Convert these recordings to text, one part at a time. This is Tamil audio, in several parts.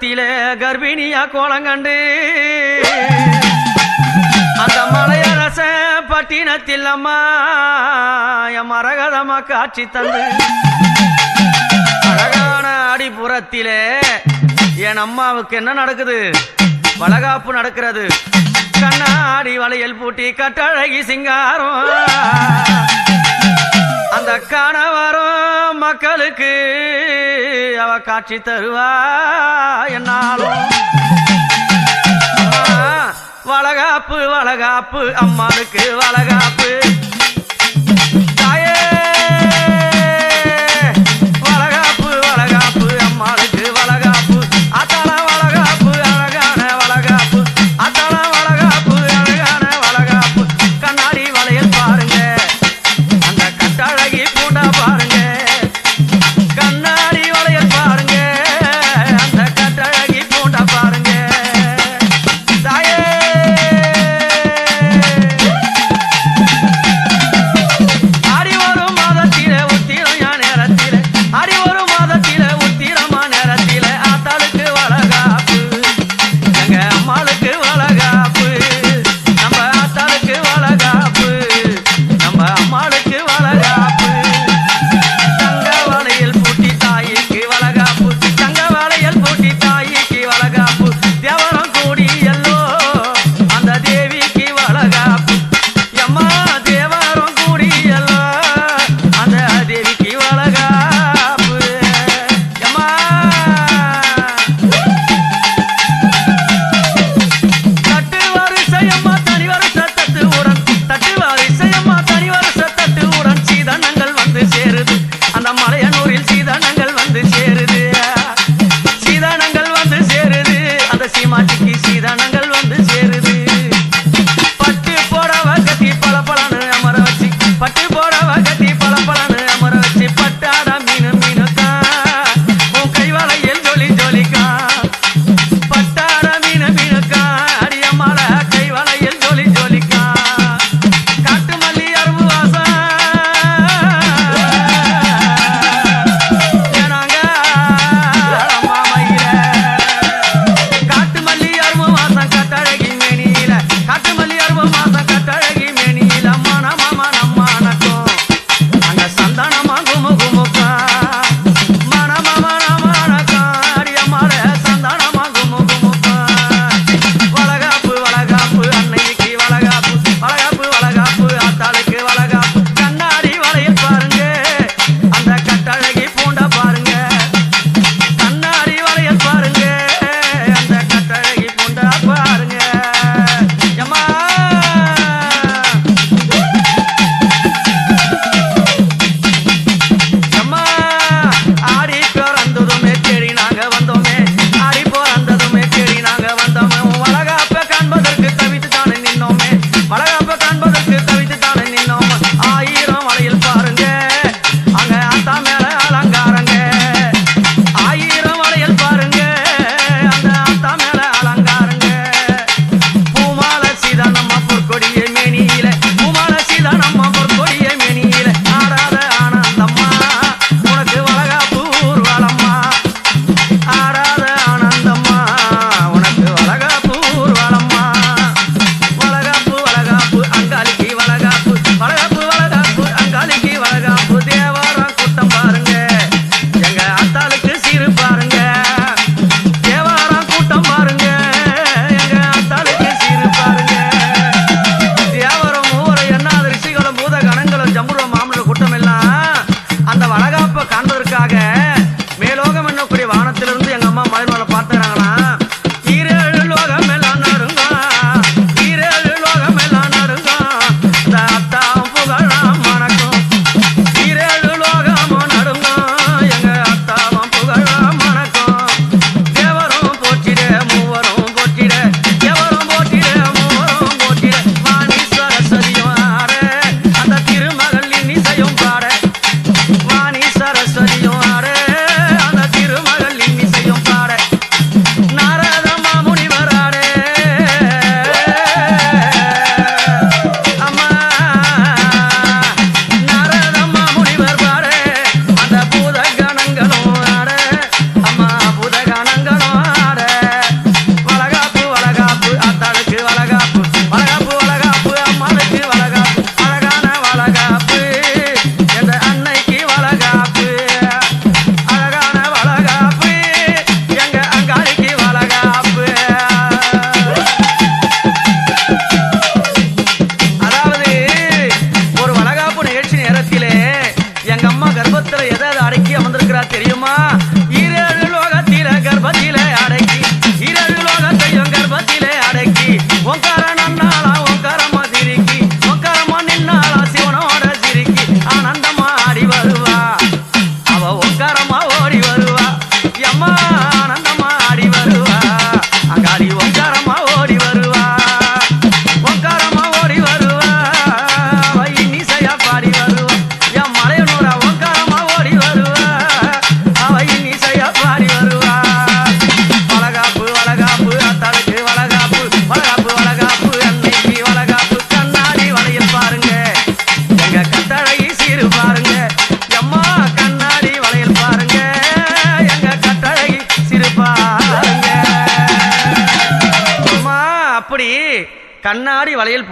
நல்ல கர்ப்பிணியா கோலங்கண்டு அந்த மலையரச பட்டினத்தில் அம்மா என் மரகதமா காட்சி தந்து அழகான அடிபுறத்திலே என் அம்மாவுக்கு என்ன நடக்குது? வளகாப்பு நடக்கிறது. கண்ணாடி வளையல் பூட்டி கட்டழகி சிங்காரம். அந்த கணவரும் மக்களுக்கு அவ காட்சி தருவா என்னாலும். வளகாப்பு வளகாப்பு அம்மாளுக்கு வளகாப்பு.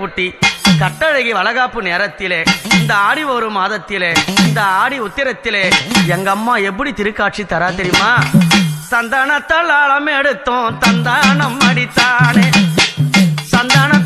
பூட்டி கட்டழகி வளகாப்பு நேரத்திலே இந்த ஆடி ஒரு மாதத்திலே இந்த ஆடி உத்திரத்திலே எங்க அம்மா எப்படி திருக்காட்சி தரா தெரியுமா? சந்தானத்தால் ஆழம் எடுத்தோம் தந்தானம் அடித்தானே. சந்தானம்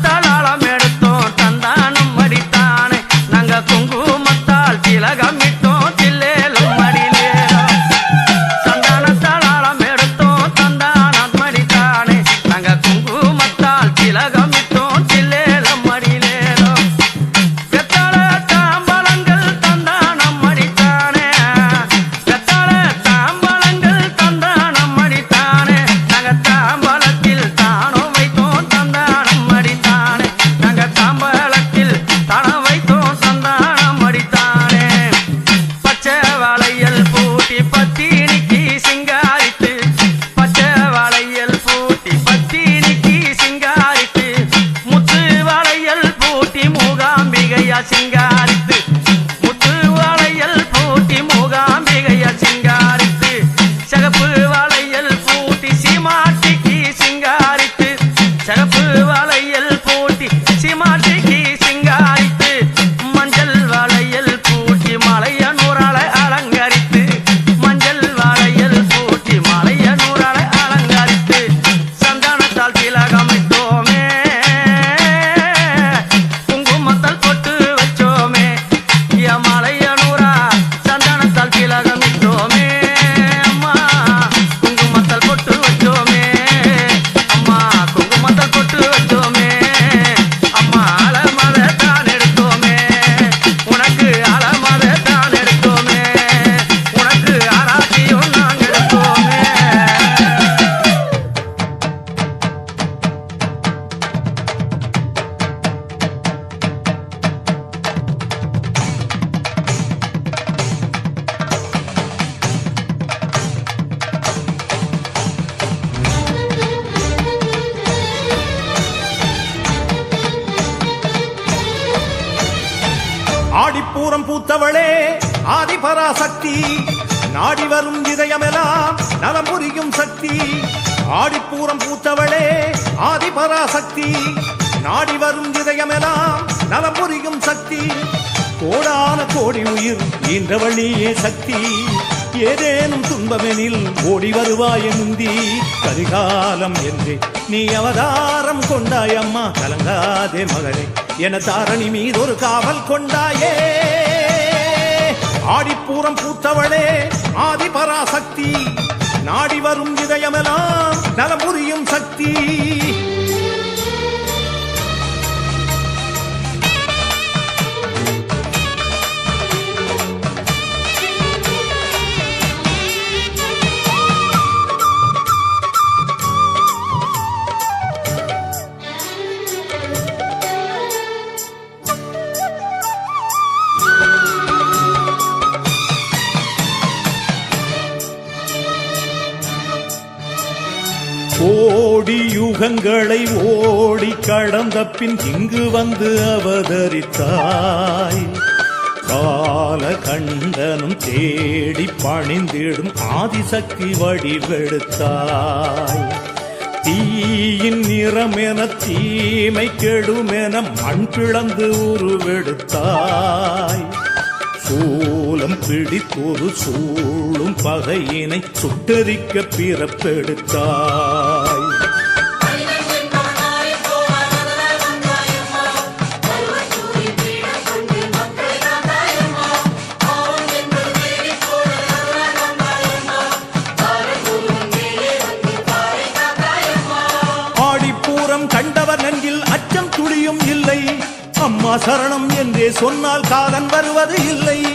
ஆடிப்பூரம் பூத்தவளே ஆதிபராசக்தி. நாடி வரும் இதயமெல்லாம் நலம் புரியும் சக்தி. ஆடிப்பூரம் பூத்தவளே ஆதிபராசக்தி. நாடி வரும் இதயமெல்லாம் நலம் புரியும் சக்தி. கோடான கோடி உயிர் ஈன்றவழியே சக்தி. ஏதேனும் துன்பமெனில் ஓடி வருவாய முந்தி. கரிகாலம் என்று நீ அவதாரம் கொண்டாய் அம்மா. கலங்காதே மகளே என தாரணி மீது ஒரு காவல் கொண்டாயே. ஆடிப்பூரம் பூத்தவளே ஆதிபராசக்தி கடந்த பின் இங்கு வந்து அவதரித்தாய். கால கண்டனும் தேடி பணிந்திடும் ஆதிசக்தி வடிவெடுத்தாய். தீயின் நிறமென தீமை கெடுமென மண் பிளந்து உருவெடுத்தாய். சூலம் பிடித்தொரு சூழும் பகையினை சுட்டரிக்க பிறப்பெடுத்தாய். ஆடிப்பூரம் கண்டவர் அச்சம் துளியும் இல்லை. அம்மா சரணம் என்றே சொன்னால் காதன் வருவது இல்லை.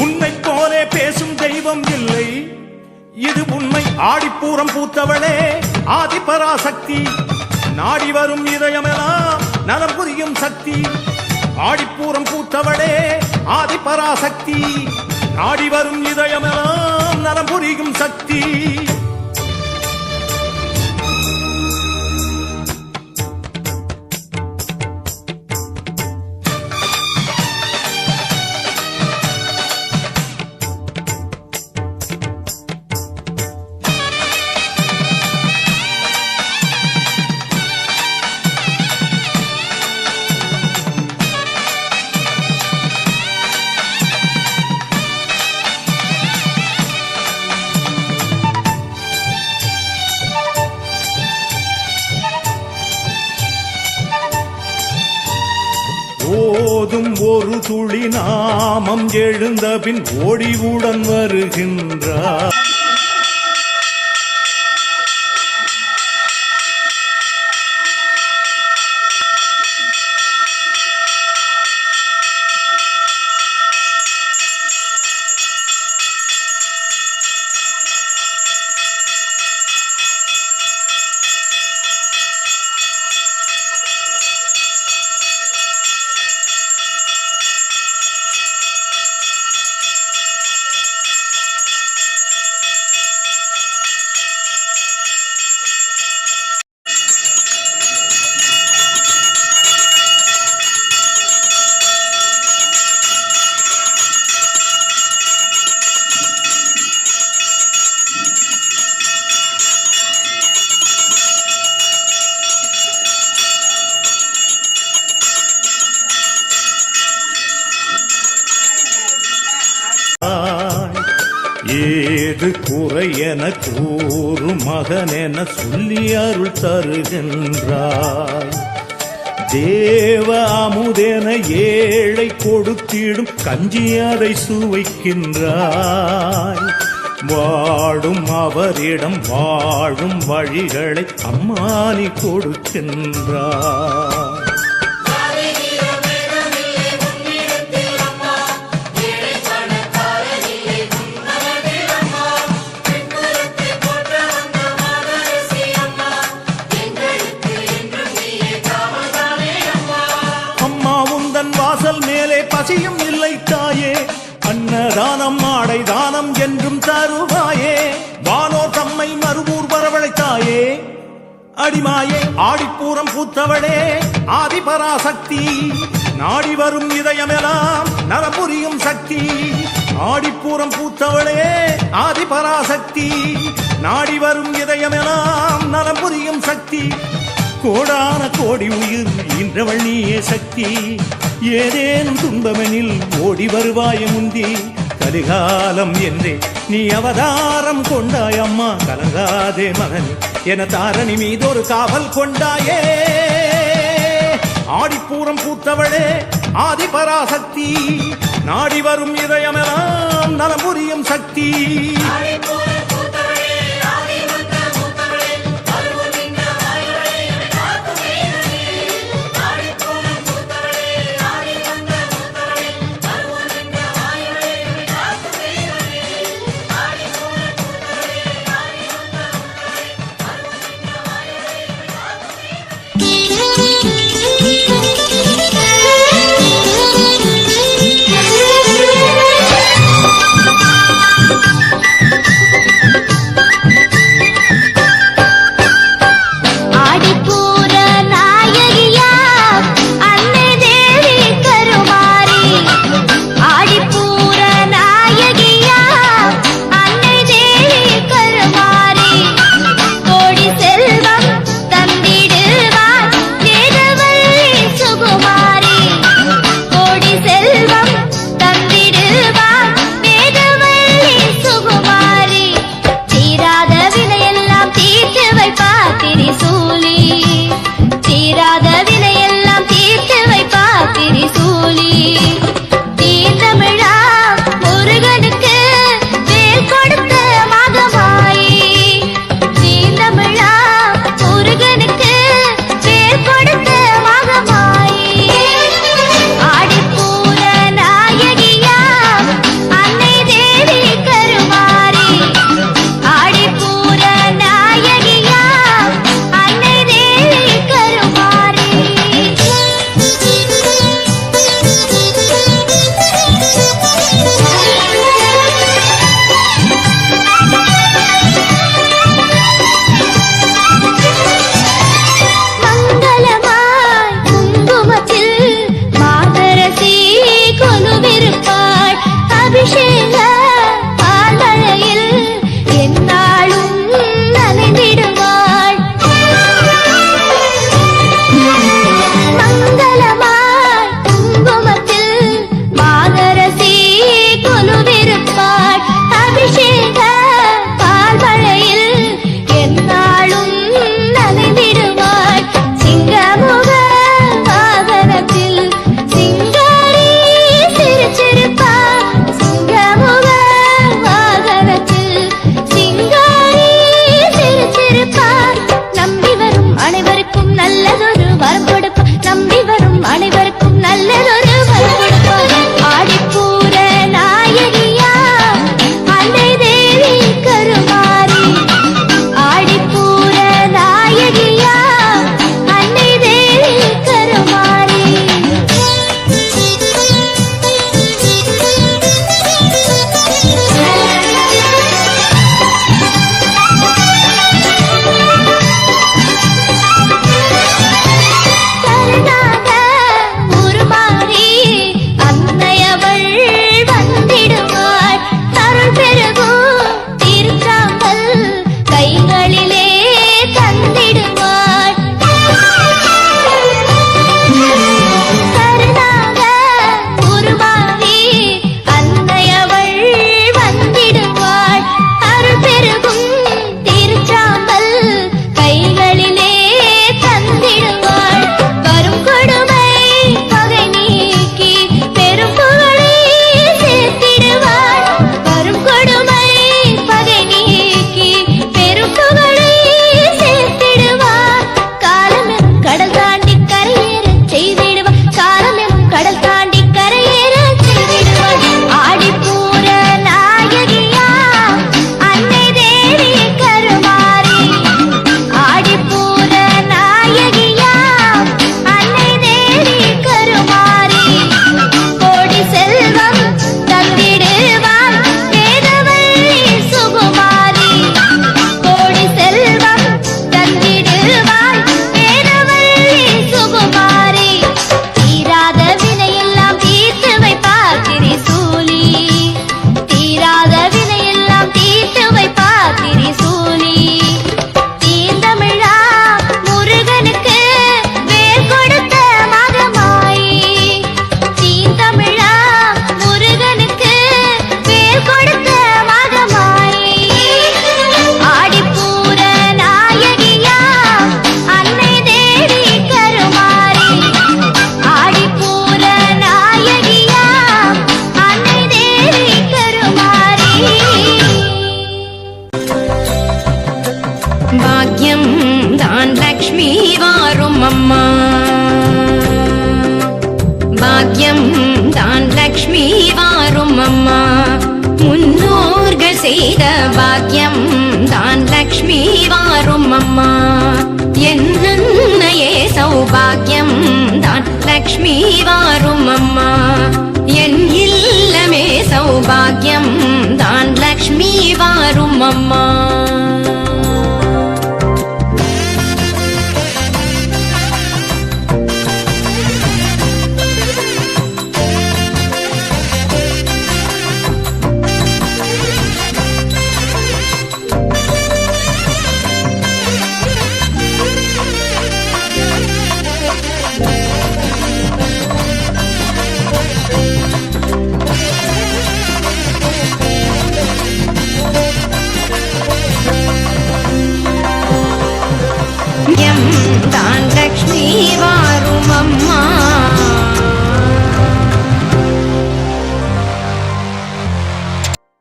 உன்னை போலே பேசும் தெய்வம் இல்லை. இது உண்மை ஆடிப்பூரம் பூத்தவளே. ஆதிபராசக்தி. நாடி வரும் இதயமெல்லாம் நலம் புரியும் சக்தி. ஆடிப்பூரம் பூத்தவளே ஆதிபராசக்தி. நாடி வரும் இதயமெல்லாம் நலம் புரியும் சக்தி. ஒரு துளி எழுந்த பின் ஓடிவுடன் வருகின்றார். ஏது குறை என கூறும் மகன் என சொல்லி அருள் தருகின்றாய் தேவ அமுதென ஏழை கொடுத்திடும் கஞ்சி அதை சுவைக்கின்றாய். வாடும் அவரிடம் வாழும் வழிகளை அம்மானி கொடுக்கின்றார். ஆடிமாயே ஆடிப்பூரம் பூத்தவளே ஆதிபராசக்தி. நாடி வரும் இதயமெல்லாம் நரபுரியும் சக்தி. ஆடிப்பூரம் பூத்தவளே ஆதிபராசக்தி. நாடி வரும் இதயமெல்லாம் நரபுரியும் சக்தி. கோடான கோடி உயிர் இன்றவள் நீயே சக்தி. ஏதேனும் துன்பமெனில் ஓடி வருவாய முந்தி. கலிகாலம் என்றே நீ அவதாரம் கொண்டாய் அம்மா கலங்காதே மகனே. என தாரணி மீதொரு காவல் கொண்டாயே. ஆடிப்பூரம் பூத்தவளே ஆதிபராசக்தி. நாடி வரும் இதயமெல்லாம் நலமுறியும் சக்தி.